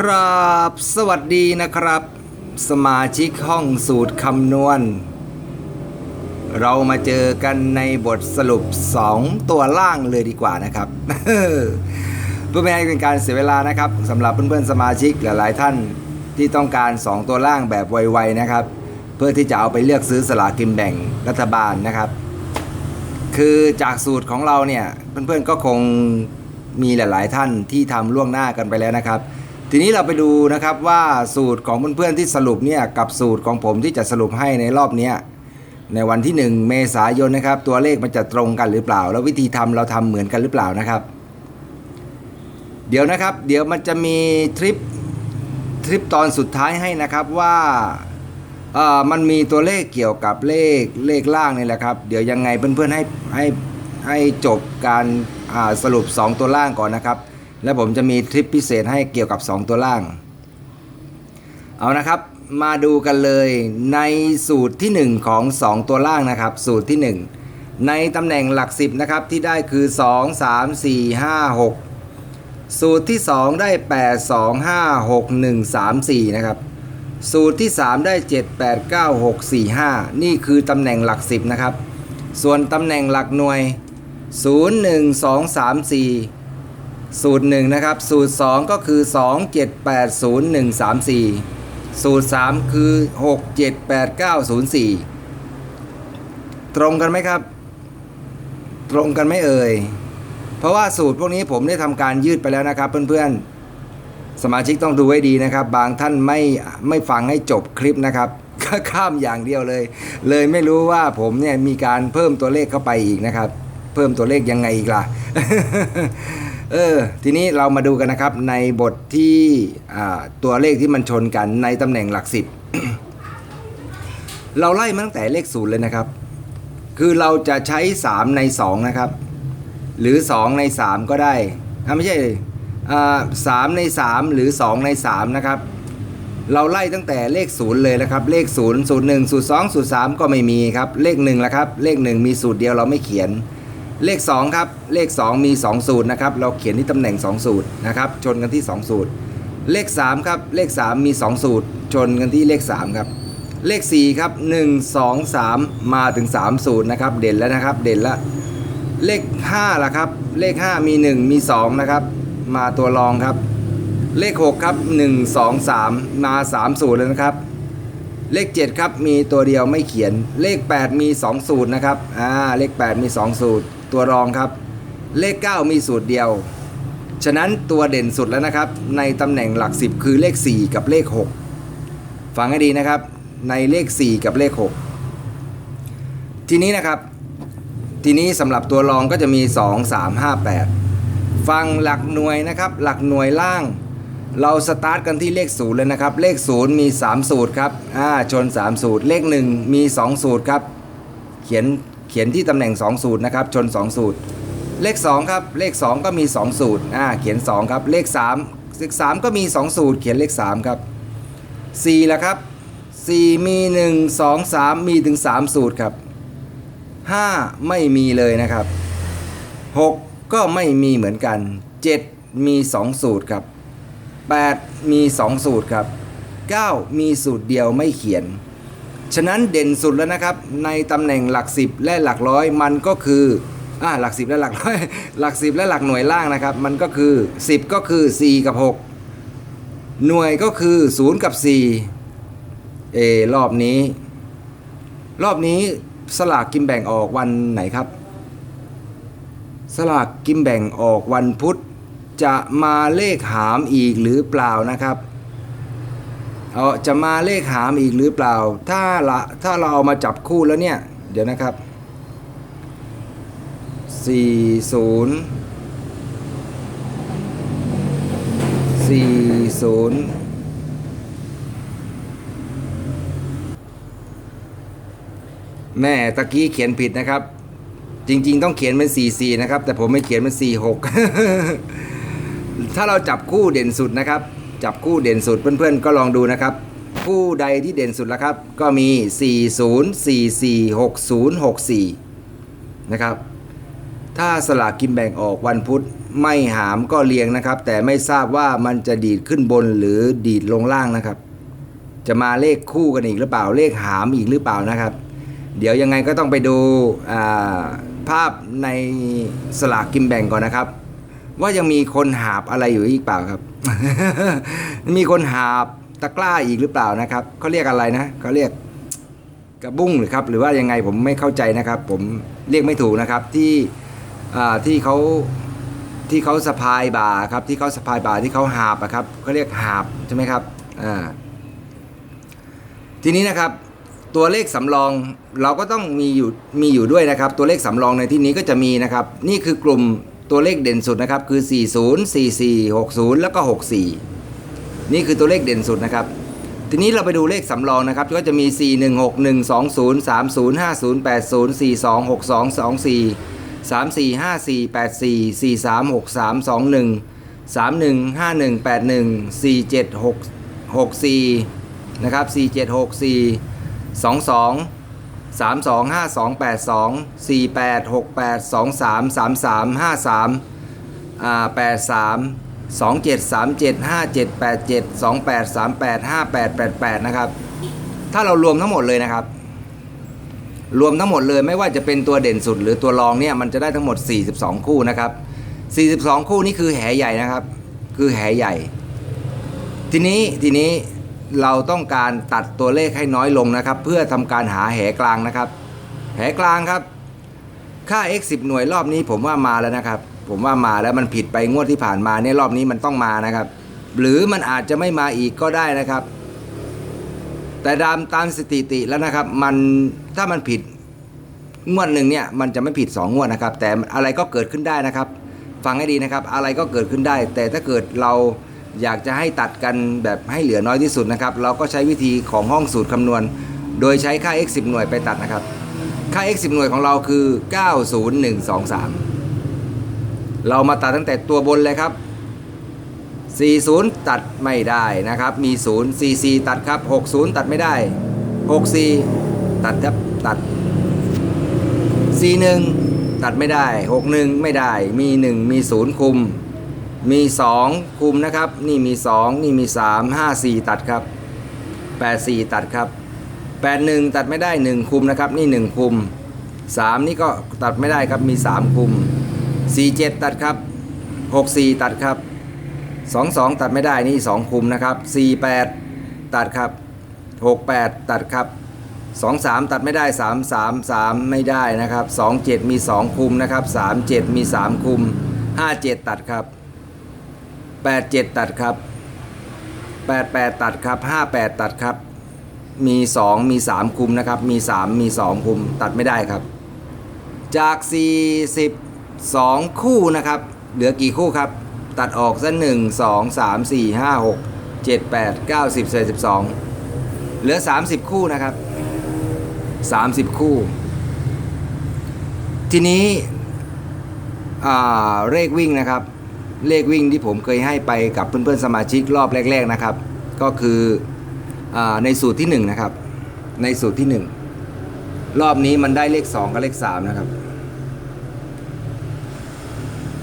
ครับ สวัสดีนะครับ สมาชิกห้องสูตรคำนวณ เรามาเจอกันในบทสรุป 2 ตัวล่างเลยดีกว่านะครับ เพื่อไม่ให้เป็นการเสียเวลานะครับสำหรับเพื่อนๆสมาชิกหลายๆท่านที่ต้องการ 2 ตัวล่างแบบไวๆนะครับ เพื่อที่จะเอาไปเลือกซื้อสลากกินแบ่งรัฐบาลนะครับ คือจากสูตรของเราเนี่ยเพื่อนๆก็คงมีหลาย ๆ ท่านที่ทำล่วงหน้ากันไปแล้วนะครับ ทีนี้เราไปดูนะครับว่าสูตรของเพื่อนๆที่สรุปเนี่ยกับสูตรของผมที่จะสรุปให้ในรอบนี้ในวันที่ 1 เมษายนนะครับ ตัวเลขมันจะตรงกันหรือเปล่า แล้ววิธีทำเราทำเหมือนกันหรือเปล่านะครับ เดี๋ยวนะครับ เดี๋ยวมันจะมีทริปทริปตอนสุดท้ายให้นะครับว่าเอ่อมันมีตัวเลขเกี่ยวกับเลขเลขล่างนี่แหละครับ เดี๋ยวยังไงเพื่อนๆให้ให้ให้จบการสรุป 2 ตัวล่างก่อนนะครับ แล้วผมจะมีทริปพิเศษให้เกี่ยวกับ 2 ตัวล่าง เอานะครับ มาดูกันเลยในสูตรที่ 1 ของ 2 ตัวล่างนะครับ สูตรที่ 1 ในตำแหน่งหลัก 10 นะครับ ที่ได้คือ 2 3 4 5 6 สูตรที่ 2 ได้ 8 2 5 6 1 3 4 นะครับ สูตรที่ 3 ได้ 7 8 9 6 4 5 นี่คือตำแหน่งหลัก 10 นะครับ ส่วนตำแหน่งหลักหน่วย 0 1 2 3 4 สูตร1นะครับสูตร 2 ก็คือ 2 7 8 0 1 3 4 สูตร 3 คือ 6 7 8 9 0 4 ตรงกันไหมครับ ตรงกันไหมเอ่ย เพราะว่าสูตรพวกนี้ผมได้ทำการยืดไปแล้วนะครับ เพื่อนๆ สมาชิกต้องดูให้ดีนะครับ บางท่านไม่ไม่ฟังให้จบคลิปนะครับก็ข้ามอย่างเดียวเลย เลยไม่รู้ว่าผมเนี่ยมีการเพิ่มตัวเลขเข้าไปอีกนะครับ เพิ่มตัวเลขยังไงอีกล่ะ เออ ทีนี้เรามาดูกันนะครับ ในบทที่ตัวเลขที่มันชนกันในตำแหน่งหลักสิบเราไล่มาตั้งแต่เลขศูนย์เลยนะครับ คือเราจะใช้ 3 ใน 2 นะครับ หรือ 2 ใน 3 ก็ได้อ่าไม่ใช่สามใน 3 หรือ 2 ใน 3 นะครับ เราไล่ตั้งแต่เลขศูนย์เลยนะครับ เลขศูนย์ศูนย์หนึ่งศูนย์สองศูนย์สามก็ไม่มีครับ เลขหนึ่งละครับ เลขหนึ่งมีสูตรเดียวเราไม่เขียน เลข 2 ครับ เลข 2 มี 2 สูตรนะครับ เราเขียนที่ตำแหน่ง 2 สูตรนะครับ ชนกันที่ 2 สูตร เลข 3 ครับ เลข 3 มี 2 สูตร ชนกันที่เลข 3 ครับ เลข 4 ครับ 1 2 3 มาถึง 3 สูตรนะครับ เด่นแล้วนะครับ เด่นแล้วเลข5ล่ะครับ เลข 5 มี 1 มี 2 นะครับ มาตัวรองครับ เลข 6 ครับ 1 2 3 มา 3 สูตรเลยนะครับเลข 7 ครับ มีตัวเดียวไม่เขียนเลข 8 มี 2 สูตรนะครับอ่าเลข 8 มี 2 สูตร ตัวรองครับ เลข 9 มีสูตรเดียว ฉะนั้นตัวเด่นสุดแล้วนะครับ ในตำแหน่งหลัก 10 คือเลข 4 กับเลข 6 ฟังให้ดีนะครับ ในเลข 4 กับเลข 6 ทีนี้นะครับ ทีนี้สำหรับตัวรองก็จะมี 2 3 5 8 ฟังหลักหน่วยนะครับ หลักหน่วยล่าง เราสตาร์ทกันที่เลขศูนย์เลยนะครับ เลขศูนย์มี 3 สูตรครับอ่าชน 3 สูตร เลข 1 มี 2 สูตรครับ เขียน ขียนที่ตำแหน่ง 2 สูตรนะครับ ชน 2 สูตร เลข 2 ครับ เลข 2 ก็มี 2 สูตรอ่าเขียน 2 ครับ เลข 3 เลข 3 ก็มี 2 สูตร เขียนเลข 3 ครับ4ละครับ 4 มี 1 2 3 มีถึง 3 สูตรครับ 5 ไม่มีเลยนะครับ 6 ก็ไม่มีเหมือนกัน 7 มี 2 สูตรครับ 8 มี 2 สูตรครับ 9 มีสูตรเดียวไม่เขียน ฉะนั้นเด่นสุดแล้วนะครับ ในตำแหน่งหลัก 10 และหลักร้อยมันก็คืออ่าหลัก 10 และหลักร้อยหลัก 10 และหลักหน่วยล่างนะครับ มันก็คือ 10 ก็คือ 4 กับ 6 หน่วยก็คือ 0 กับ 4 เออรอบนี้ รอบนี้สลากกินแบ่งออกวันไหนครับ สลากกินแบ่งออกวันพุธจะมาเลขหามอีกหรือเปล่านะครับ เอาจะมาเลขหามอีกหรือเปล่า ถ้าละถ้าเราเอามาจับคู่แล้วเนี่ย เดี๋ยวนะครับ 40 40 แม่ตะกี้เขียนผิดนะครับ จริง ๆ ต้องเขียนเป็น 44 นะครับ แต่ผมไม่เขียนเป็น 46 ถ้าเราจับคู่เด่นสุดนะครับ จับคู่เด่นสุดเพื่อนๆ ก็ลองดูนะครับ คู่ใดที่เด่นสุดแล้วครับ ก็มี 40 44 60 64 นะครับ ถ้าสลากกินแบ่งออกวันพุธไม่หามก็เรียงนะครับ แต่ไม่ทราบว่ามันจะดีดขึ้นบนหรือดีดลงล่างนะครับ จะมาเลขคู่กันอีกหรือเปล่าเลขหามอีกหรือเปล่านะครับ เดี๋ยวยังไงก็ต้องไปดูาภาพในสลากกินแบ่งก่อนนะครับ ว่ายังมีคนหาบอะไรอยู่อีกเปล่าครับ มีคนหาบตะกร้าอีกหรือเปล่านะครับเขาเรียกอะไรนะเขาเรียกกระบุ้งหรือครับ หรือว่ายังไงผมไม่เข้าใจนะครับ ผมเรียกไม่ถูกนะครับที่ที่เขาที่เขาสะพายบ่าครับ ที่เขาสะพายบ่าที่เขาหาบครับเขาเรียกหาบใช่ไหมครับอ่าทีนี้นะครับตัวเลขสำรองเราก็ต้องมีอยู่มีอยู่ด้วยนะครับ ตัวเลขสำรองในที่นี้ก็จะมีนะครับ นี่คือกลุ่ม ตัวเลขเด่นสุดนะครับคือ 40 44 60 แล้วก็ 64 นี่คือตัวเลขเด่นสุดนะครับ ทีนี้เราไปดูเลขสำรองนะครับ ก็จะมี 4 1 6 1 2 0 3 0 5 0 8 0 4 2 6 2 2 4 3 4 5 4 8 4 4 3 6 3 2 1 3 1 5 1 8 1 4 7 6 6 4 นะครับ 4 7 64 22 3 2 5 2 8 2 4 8 6 8 2 3 3 3 5 3อ่า8 3 2 7 3 7 5 7 8 7 2 8 3 8 5 8 8 8 นะครับ ถ้าเรารวมทั้งหมดเลยนะครับ รวมทั้งหมดเลยไม่ว่าจะเป็นตัวเด่นสุดหรือตัวรองเนี่ยมันจะได้ทั้งหมด 42 คู่นะครับ 42 คู่นี่คือแหใหญ่นะครับ คือแหใหญ่ ทีนี้ทีนี้ เราต้องการตัดตัวเลขให้น้อยลงนะครับ เพื่อทำการหาแหกลางนะครับ แหกลางครับ ค่า x 10หน่วยรอบนี้ผมว่ามาแล้วนะครับ ผมว่ามาแล้วมันผิดไปงวดที่ผ่านมาเนี่ยรอบนี้มันต้องมานะครับ หรือมันอาจจะไม่มาอีกก็ได้นะครับ แต่ตามตามสถิติแล้วนะครับ มันถ้ามันผิดงวดหนึ่งเนี่ยมันจะไม่ผิด 2 งวดนะครับ แต่อะไรก็เกิดขึ้นได้นะครับ ฟังให้ดีนะครับ อะไรก็เกิดขึ้นได้ แต่ถ้าเกิดเรา อยากจะให้ตัดกันแบบให้เหลือน้อยที่สุดนะครับ เราก็ใช้วิธีของห้องสูตรคำนวณ โดยใช้ค่า x 10หน่วยไปตัดนะครับ ค่า x 10หน่วยของเราคือ 90123 เรามาตัดตั้งแต่ตัวบนเลยครับ 40 ตัดไม่ได้นะครับ มี 0 44 ตัดครับ 60 ตัดไม่ได้ 64 ตัดครับตัด 41 ตัดไม่ได้ 61 ไม่ได้ มี 1 มี 0 คุม มี 2 คุมนะครับ นี่มี 2 นี่มี 3 5 4 ตัดครับ 84 ตัดครับ 81 ตัดไม่ได้ 1 คุมนะครับ นี่ 1 คุม 3 นี่ก็ตัดไม่ได้ครับมี 3 คุม 47 ตัดครับ 64 ตัดครับ 22 ตัดไม่ได้นี่ 2 คุมนะครับ48 ตัดครับ 68 ตัดครับ 23 ตัดไม่ได้ 3 3 3 ไม่ได้นะครับ 27 มี 2 คุมนะครับ 37 มี 3 คุม 57 ตัดครับ 87 ตัดครับ 88 ตัดครับ 58 ตัดครับ มี 2 มี 3 คุมนะครับ มี 3 มี 2 คุมตัดไม่ได้ครับ จาก 42 คู่นะครับ เหลือกี่คู่ครับ ตัดออกซะ1 2 3 4 5 6 7 8 9 10 12 เหลือ 30 คู่นะครับ 30 คู่ ทีนี้อ่าเลขวิ่งนะครับ เลขวิ่งที่ผมเคยให้ไปกับเพื่อนๆสมาชิกรอบแรก ๆนะครับ ก็คืออในสูตรที่1นะครับ ในสูตรที่ 1 รอบนี้มันได้เลข 2 กับเลข3นะครับ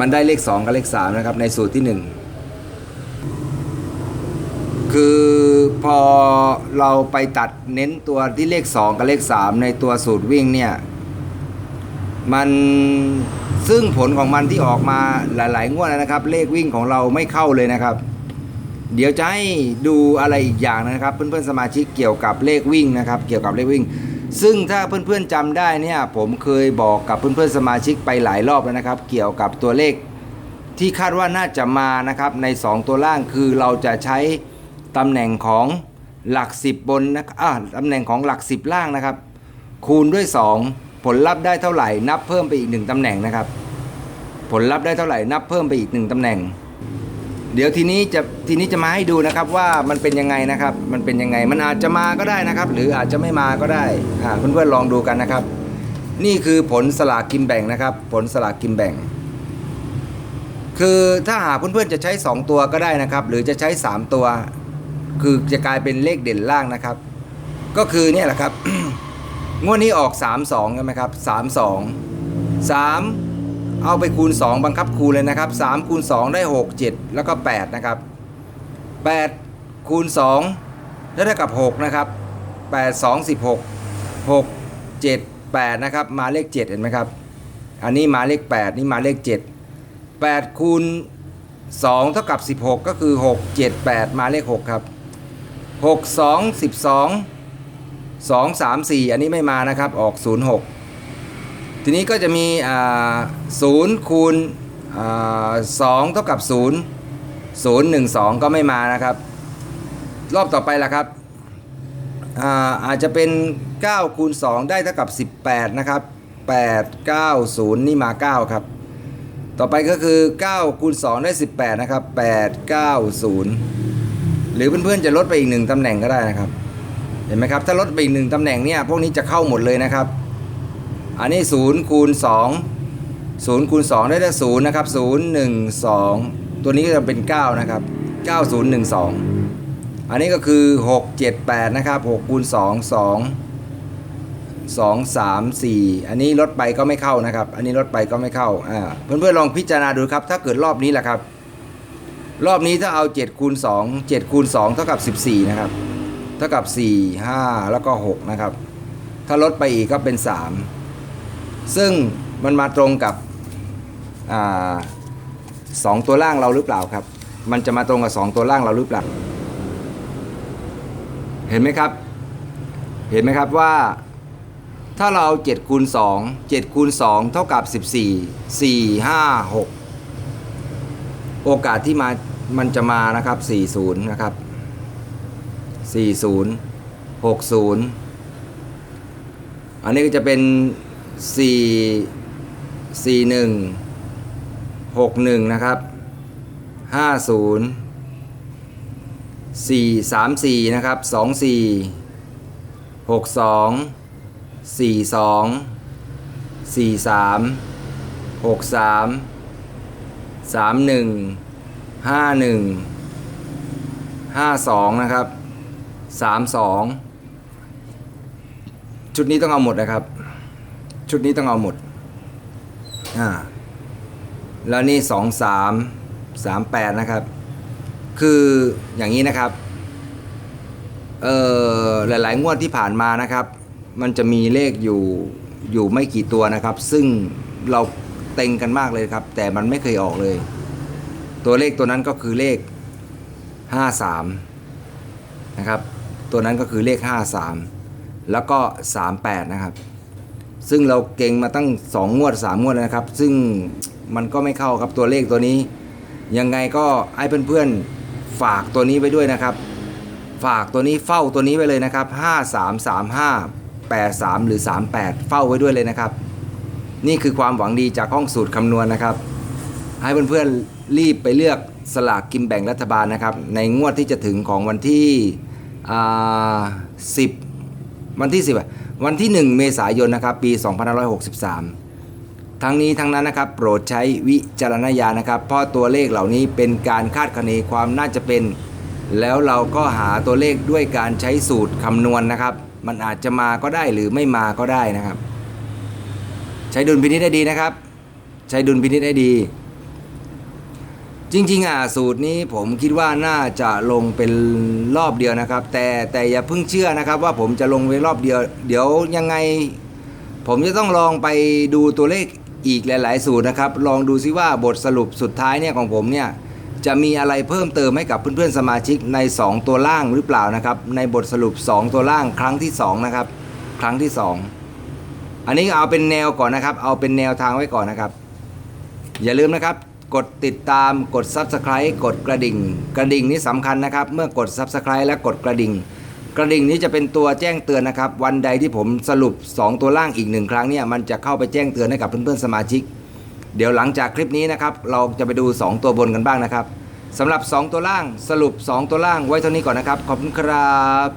มันได้เลข 2 กับเลข3นะครับ ในสูตรที่ 1 คือพอเราไปตัดเน้นตัวที่เลข 2 กับเลข 3 ในตัวสูตรวิ่งเนี่ย มัน ซึ่งผลของมันที่ออกมาหลายๆงวดแล้วนะครับ เลขวิ่งของเราไม่เข้าเลยนะครับ เดี๋ยวจะให้ดูอะไรอีกอย่างนะครับ เพื่อนๆสมาชิกเกี่ยวกับเลขวิ่งนะครับ เกี่ยวกับเลขวิ่ง ซึ่งถ้าเพื่อนๆจำได้เนี่ยผมเคยบอกกับเพื่อนๆสมาชิกไปหลายรอบแล้วนะครับ เกี่ยวกับตัวเลขที่คาดว่าน่าจะมานะครับใน 2 ตัวล่างคือเราจะใช้ตำแหน่งของหลัก 10 บนนะอ่าตำแหน่งของหลัก 10 ล่างนะครับ คูณด้วย 2 ผลลัพธ์ได้เท่าไหร่นับเพิ่มไปอีก1ตำแหน่งนะครับ ผลลัพธ์ได้เท่าไหร่นับเพิ่มไปอีก1ตำแหน่ง เดี๋ยวทีนี้จะทีนี้จะมาให้ดูนะครับว่ามันเป็นยังไงนะครับ มันเป็นยังไงมันอาจจะมาก็ได้นะครับ หรืออาจจะไม่มาก็ได้อ่าเพื่อนๆลองดูกันนะครับ นี่คือผลสลากกินแบ่งนะครับ ผลสลากกินแบ่ง คือถ้าหากเพื่อนๆจะใช้ 2 ตัวก็ได้นะครับ หรือจะใช้ 3 ตัว คือจะกลายเป็นเลขเด่นล่างนะครับ ก็คือเนี่ยแหละครับ งวดนี้ออก 3 2ใช่ไหมครับ 3 2 3 เอาไปคูณ 2 บังคับคูณเลยนะครับ 3 คูณ 2 ได้ 6 7 แล้วก็ 8 นะครับ 8 คูณ 2 ได้เท่ากับ 6 นะครับ 8 2 16 6 7 8 นะครับ มาเลข 7 เห็นไหมครับ อันนี้มาเลข 8 นี่มาเลข 7 8 คูณ 2 เท่ากับ 16 ก็คือ 6 7 8 มาเลข 6 ครับ 6 2 12 2 3 4 อันนี้ไม่มานะครับออก 0 6 ทีนี้ก็จะมีอ่า0คูณสอ่า2เท่ากับ 0 0 1 2 ก็ไม่มานะครับ รอบต่อไปละครับอาอาจจะเป็น 9 คูณ 2 ได้เท่ากับ 18 นะครับ 8 9 0 นี่มา 9 ครับ ต่อไปก็คือ 9 คูณ 2 ได้ 18 นะครับ 8 9 0 หรือเพื่อนๆจะลดไปอีกหนึ่งตำแหน่งก็ได้นะครับ เห็นไหมครับ ถ้าลดไปอีกหนึ่งตำแหน่งเนี่ยพวกนี้จะเข้าหมดเลยนะครับ อันนี้0คูณ2 0คูณ2ได้ได้0นะครับ0 1 2ตัวนี้ก็จะเป็น 9 นะครับ 9 0 1 2 อันนี้ก็คือ 6 7 8 นะครับ6คูณ2 2 2 3 4 อันนี้ลดไปก็ไม่เข้านะครับ อันนี้ลดไปก็ไม่เข้าอ่าเพื่อนๆลองพิจารณาดูครับ ถ้าเกิดรอบนี้แหละครับ รอบนี้ถ้าเอา7คูณ2 7คูณ2เท่ากับ 14 นะครับ เท่ากับ 4 5 แล้วก็ 6 นะครับ ถ้าลดไปอีกก็เป็น 3 ซึ่งมันมาตรงกับอสองตัวล่างเราหรือเปล่าครับ มันจะมาตรงกับ 2 ตัวล่างเราหรือเปล่า เห็นไหมครับ เห็นไหมครับว่าถ้าเรา7คูณ2 7คูณ2เท่ากับ 14 4 5 6 โอกาสที่มามันจะมานะครับ 40 นะครับ 40 60 อันนี้ก็จะเป็น 4 41 61 นะครับ 50 4 34 นะครับ 24 62 42 43 63 31 51 52 นะครับ 32ชุดนี้ต้องเอาหมดนะครับ ชุดนี้ต้องเอาหมดอ่าแล้วนี่2 3 3 8นะครับ คืออย่างนี้นะครับเอ่อหลาย ๆ งวดที่ผ่านมานะครับ มันจะมีเลขอยู่อยู่ไม่กี่ตัวนะครับ ซึ่งเราเต็งกันมากเลยครับ แต่มันไม่เคยออกเลย ตัวเลขตัวนั้นก็คือเลข 53 นะครับ ตัวนั้นก็คือเลข 53 แล้วก็ 38 นะครับ ซึ่งเราเก่งมาตั้ง 2 งวด 3 งวดแล้วนะครับ ซึ่งมันก็ไม่เข้าครับตัวเลขตัวนี้ ยังไงก็ให้เพื่อนๆฝากตัวนี้ไว้ด้วยนะครับ ฝากตัวนี้เฝ้าตัวนี้ไว้เลยนะครับ 5335 83 หรือ 38 เฝ้าไว้ด้วยเลยนะครับ นี่คือความหวังดีจากห้องสูตรคำนวณนะครับ ให้เพื่อนๆรีบไปเลือกสลากกินแบ่งรัฐบาลนะครับ ในงวดที่จะถึงของวันที่ อ่า10วันที่10อะวันที่ 1 เมษายนนะครับปี 2563 ทั้งนี้ทั้งนั้นนะครับ โปรดใช้วิจารณญาณนะครับ เพราะตัวเลขเหล่านี้เป็นการคาดคะเนความน่าจะเป็น แล้วเราก็หาตัวเลขด้วยการใช้สูตรคำนวณนะครับ มันอาจจะมาก็ได้หรือไม่มาก็ได้นะครับ ใช้ดุลพินิจได้ดีนะครับ ใช้ดุลพินิจได้ดี จริงๆอะสูตรนี้ผมคิดว่าน่าจะลงเป็นรอบเดียวนะครับ แต่แต่อย่าเพิ่งเชื่อนะครับ ว่าผมจะลงไปรอบเดียว เดี๋ยวยังไง ผมจะต้องลองไปดูตัวเลขอีกหลาย ๆ สูตรนะครับ ลองดูซิว่าบทสรุปสุดท้ายเนี่ยของผมเนี่ยจะมีอะไรเพิ่มเติมให้กับเพื่อนๆสมาชิกใน 2 ตัวล่างหรือเปล่านะครับ ในบทสรุป 2 ตัวล่างครั้งที่ 2 นะครับ ครั้งที่ 2 อันนี้เอาเป็นแนวก่อนนะครับ เอาเป็นแนวทางไว้ก่อนนะครับ อย่าลืมนะครับ กดติดตามกด Subscribe กดกระดิ่ง กระดิ่งนี้สำคัญนะครับ เมื่อกด Subscribe และกดกระดิ่ง กระดิ่งนี้จะเป็นตัวแจ้งเตือนนะครับ วันใดที่ผมสรุป 2 ตัวล่างอีกหนึ่งครั้งเนี่ยมันจะเข้าไปแจ้งเตือนให้กับเพื่อนๆสมาชิก เดี๋ยวหลังจากคลิปนี้นะครับ เราจะไปดู 2 ตัวบนกันบ้างนะครับสำหรับ 2 ตัวล่างสรุป 2 ตัวล่างไว้เท่านี้ก่อนนะครับขอบคุณครับ